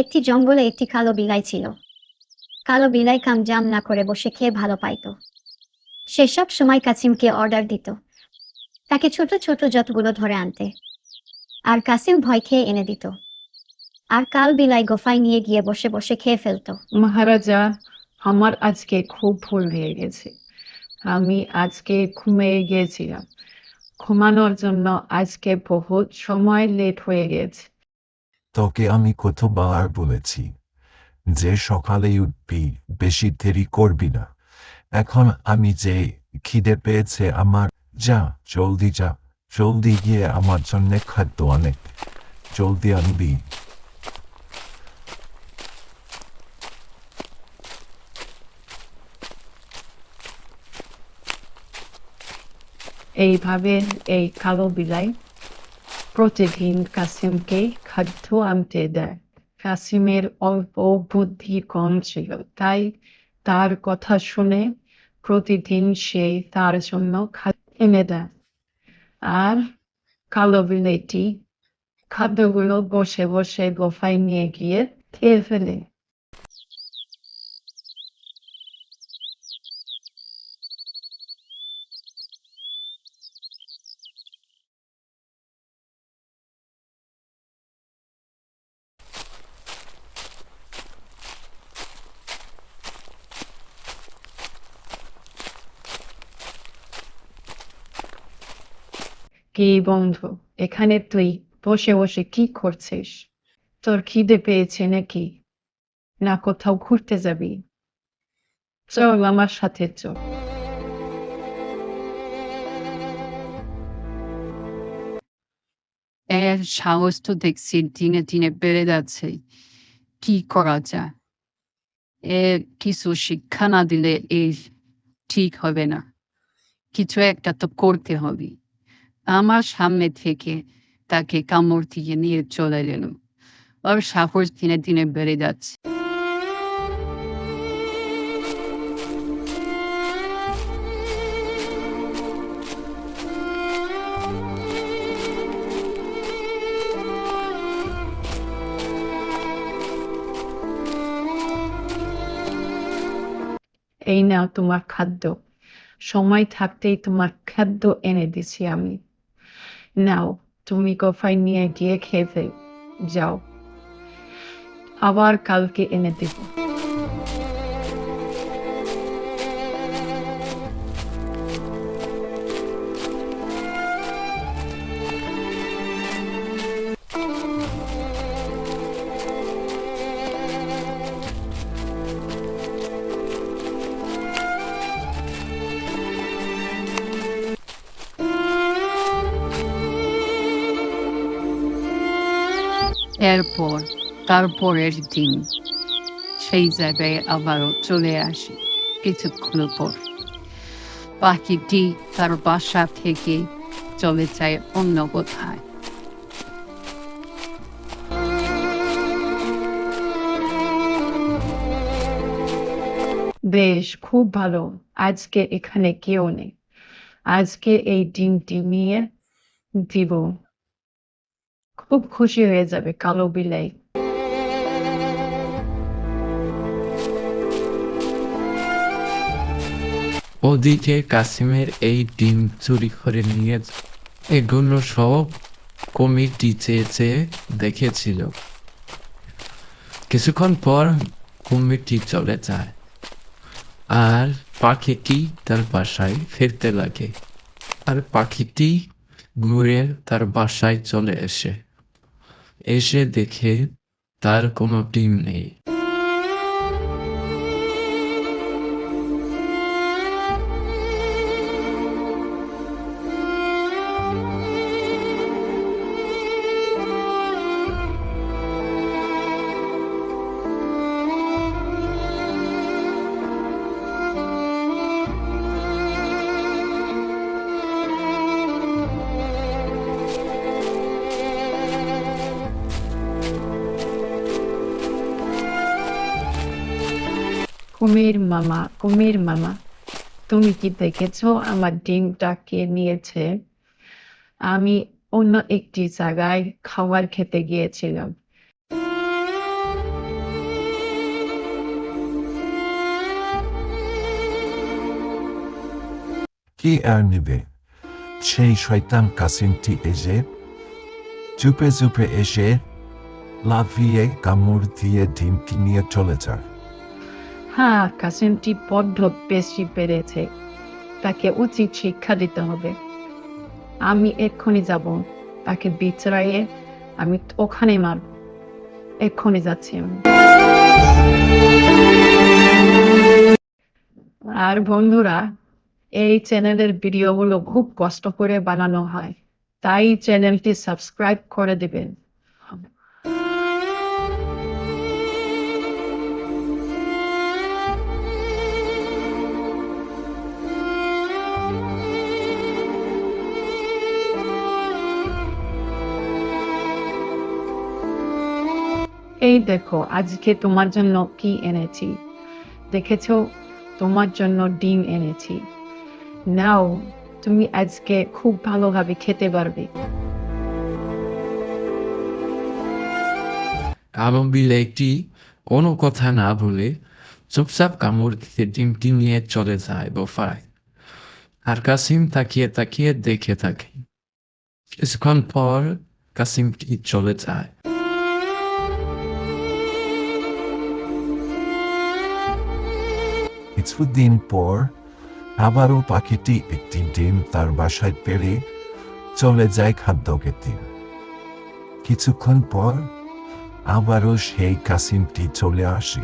একটি জঙ্গলে একটি কালো বিলাই ছিল। কালো বিলাই কাম জাম না করে বসে খেয়ে ভালো পাইতো। সে সব সময় কাসিমকে অর্ডার দিত। তাকে ছোট ছোট যতগুলো ধরে আনতে। আর কাসিম ভয় খেয়ে এনে দিত। আর কাল বিলাই গোফায় নিয়ে গিয়ে বসে বসে খেয়ে ফেলতো। মহারাজা, আমার আজকে খুব ভুল হয়ে গেছে। আমি আজকে ঘুমিয়ে গিয়েছিলাম। ঘুমানোর জন্য আজকে বহুত সময় লেট হয়ে গেছে। তোকে আমি কতবার বলেছি, যে সকালে উঠবি, বেশি দেরি করবি না। এখন আমি যে খিদে পেয়েছে আমার, যা, জলদি যা, জলদি গিয়ে আমার জন্য খাদ্য অনেক জলদি আনবি। এইভাবে এই কালো বিলাই প্রতিদিন কাসিমকে খাদ্য আনতে দেয়। কাসিমের অল্প বুদ্ধি কম ছিল, তাই তার কথা শুনে প্রতিদিন সে তার জন্য খাদ্য এনে দেয়। আর কালো বিলেটি খাদ্যগুলো বসে বসে গোফায় নিয়ে গিয়ে খেয়ে ফেলে। কি বন্ধু? এখানে তুই বসে বসে কি করছিস? তোর খিদে পেয়েছে নাকি? না কোথাও ঘুরতে যাবি? চল আমার সাথে চল। এর সাহস তো দেখছি দিনে দিনে বেড়ে যাচ্ছে। কি করা যায়? এর কিছু শিক্ষা না দিলে এই ঠিক হবে না। কিছু একটা তো করতে হবে। আমার সামনে থেকে তাকে কামড় দিয়ে নিয়ে চলে গেল ওর সাহস দিনে দিনে বেড়ে যাচ্ছে এই নাও তোমার খাদ্য সময় থাকতেই তোমার খাদ্য এনে দিছি আমি নাও তুমি গোফায় নিয়ে গিয়ে খেয়ে ফেল যাও আবার কালকে এনে দেব এরপর তারপরের দিন সেই জায়গায় আবারও চলে আসে কিছুক্ষণ পর। পাখিটি তার বাসা থেকে চলে যায় অন্য কোথায়। বেশ, খুব ভালো। আজকে এখানে কেউ নেই। আজকে এই ডিমটি নিয়ে দিব। খুব খুশি হয়ে যাবে কালো বিলাই। ওদিকে কাসিমের এই ডিম চুরি করে নিয়ে এগুলো সব কমিটি চেয়ে চেয়ে দেখেছিল। কিছুক্ষণ পর কমিটি চলে যায়। আর পাখিটি তার বাসায় ফিরতে লাগে। আর পাখিটি ঘুরে তার বাসায় চলে এসে এসে দেখে তার কোনো টিম নেই। কুমির মামা কুমির মামা তুমি কি দেখেছ আমার ডিমটাকে নিয়েছে আমি অন্য একটি জায়গায় খাবার খেতে গিয়েছিলাম কি আর নিবে সেই শয়তান কাসিমটি এসে চুপে চুপে এসে লাফিয়ে কামড় দিয়ে ডিমটি নিয়ে চলে যায় হ্যাঁ কাসিমটি বড্ড বেশি বেড়েছে তাকে উচিত শিক্ষা দিতে হবে। আমি এক্ষুনি যাব। তাকে বিচারাইয়ে আমি ওখানে মার। এক্ষুনি যাচ্ছি আমি। আর বন্ধুরা, এই চ্যানেলের ভিডিওগুলো খুব কষ্ট করে বানানো হয়। তাই চ্যানেলটি সাবস্ক্রাইব করে দেবেন। এই দেখো, আজকে তোমার জন্য কি এনেছি? দেখেছ? তোমার জন্য ডিম এনেছি। নাও, তুমি আজকে খুব ভালোভাবে খেতে পারবে। এবং বিলেকটি কোনো কথা না বলে চুপচাপ কামড় দিয়ে ডিমটি নিয়ে চলে যায় বোফায়। আর কাসিম তাকিয়ে তাকিয়ে দেখে থাকে। কিছুক্ষণ পর কাসিমটি চলে যায়। কিছুদিন পর আবারও পাখিটি একটি ডিম তার বাসায় পেরে চলে যায় খাদ্য খেতে। কিছুক্ষণ পর আবারও সেই কাসিমটি চলে আসে।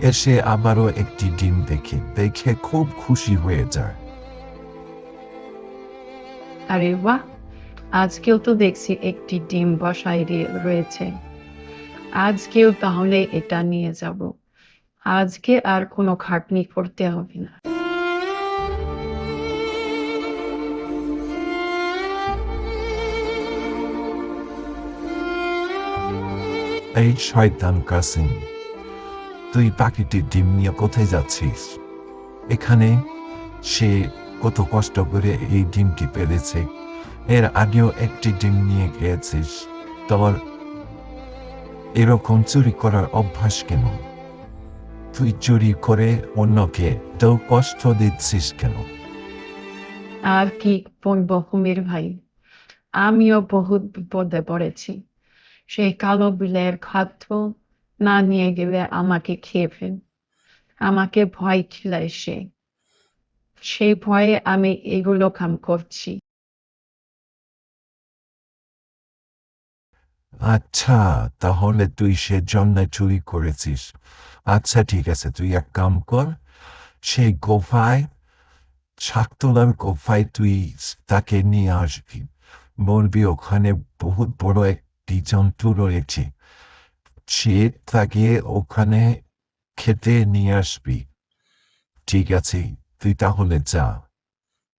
এসে আবারও একটি ডিম দেখে দেখে খুব খুশি হয়ে যায়। আরে বাহ! আজকেও তো দেখছি একটি ডিম বসাই রয়েছে। আজকেও তাহলে এটা নিয়ে যাব। আজকে আর কোনো খাটনি করতে হবে না। এই শয়তান কাসিম, তুই পাখিটির ডিম নিয়ে কোথায় যাচ্ছিস? এখানে সে কত কষ্ট করে এই ডিমটি পেরেছে এর আগেও একটি ডিম নিয়ে গিয়েছিস তোর এরকম চুরি করার অভ্যাস কেন? তুই চুরি করে অন্যকে তো কষ্ট দিচ্ছিস কেন? আর কি বলব ভাই? আমিও বহুত বিপদে পড়েছি। সেই কালো বিলের খাদ্য না নিয়ে গেলে আমাকে খেয়ে ফেল। আমাকে ভয় খিলায় সে। সেই ভয়ে আমি এগুলো কাম করছি। আচ্ছা তাহলে তুই সে জন্য চুরি করেছিস। আচ্ছা ঠিক আছে, তুই এক কাম কর, সেই গোফায়, শাকতলার গোফায় তুই তাকে নিয়ে আসবি। বলবি, ওখানে বহুত বড় একটি জন্তু রয়েছে। সে তাকে ওখানে খেতে নিয়ে আসবি। ঠিক আছে, তুই তাহলে যা।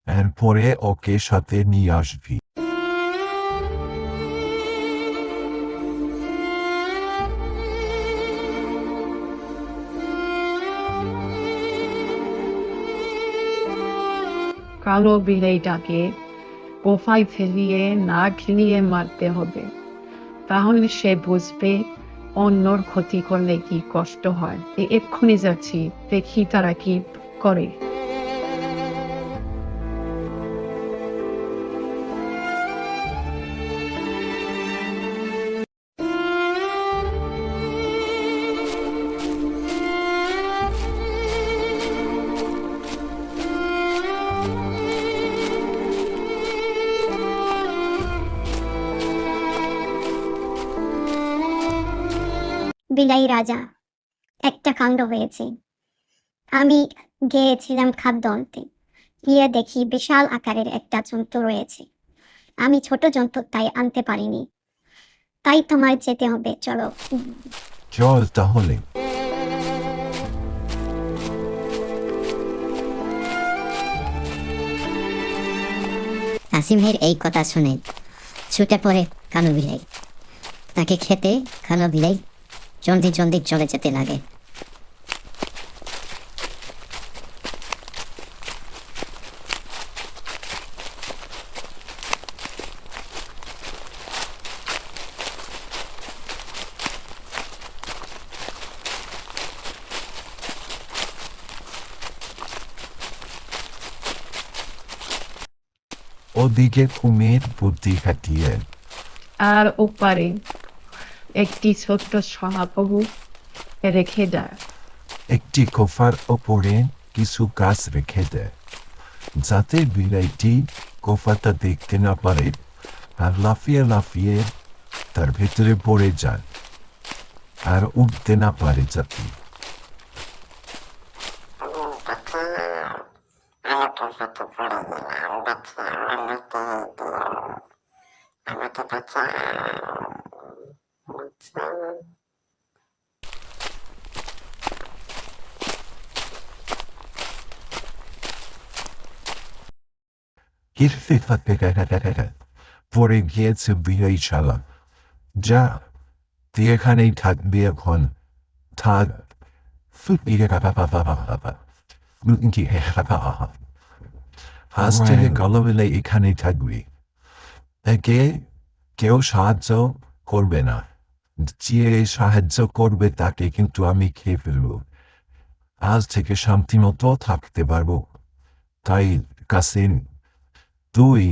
এরপরে ওকে সাথে নিয়ে আসবি। কালো বিলেইটাকে গোফায় ফেলিয়ে না খেলিয়ে মারতে হবে। তাহলে সে বুঝবে অন্যর ক্ষতি করলে কি কষ্ট হয়। এক্ষুনি যাচ্ছি, দেখি তারা কি করে। বিলাই রাজা একটা কাণ্ড হয়েছে। আমি গিয়েছিলাম খাদ্য আনতে। গিয়ে দেখি বিশাল আকারের একটা জন্তু রয়েছে। আমি ছোট জন্তু তাই আনতে পারিনি। তাই তোমার যেতে হবে চলো। চল তাহলে। কাসিমের এই কথা শুনে ছুটে পড়ে কালো বিলাই। তাকে খেতে কালো বিলাই জলদি জলদি চলে যেতে লাগে। ওদিকে কুমির বুদ্ধি খাটিয়ে। আর ওপারে। একটি ছোট্ট সহাপবু রেখে দেয়। একটি কোফার ওপরে কিছু গাছ রেখে দেয় যাতে বিড়াইটি কোফাটা দেখতে না পারে আর লাফিয়ে লাফিয়ে তার ভেতরে পড়ে যায় আর উঠতে না পারে যাতে। হিরফে ফাতে পরে গিয়েছে বিয়ে চালা যা তুই এখানেই থাকবি এখন থাক আজ থেকে গলবেলে এখানেই থাকবি একে কেউ সাহায্য করবে না যে সাহায্য করবে তাকে কিন্তু আমি খেয়ে ফেলব। আজ থেকে শান্তি মতো থাকতে পারব। তাই কাসিন তুই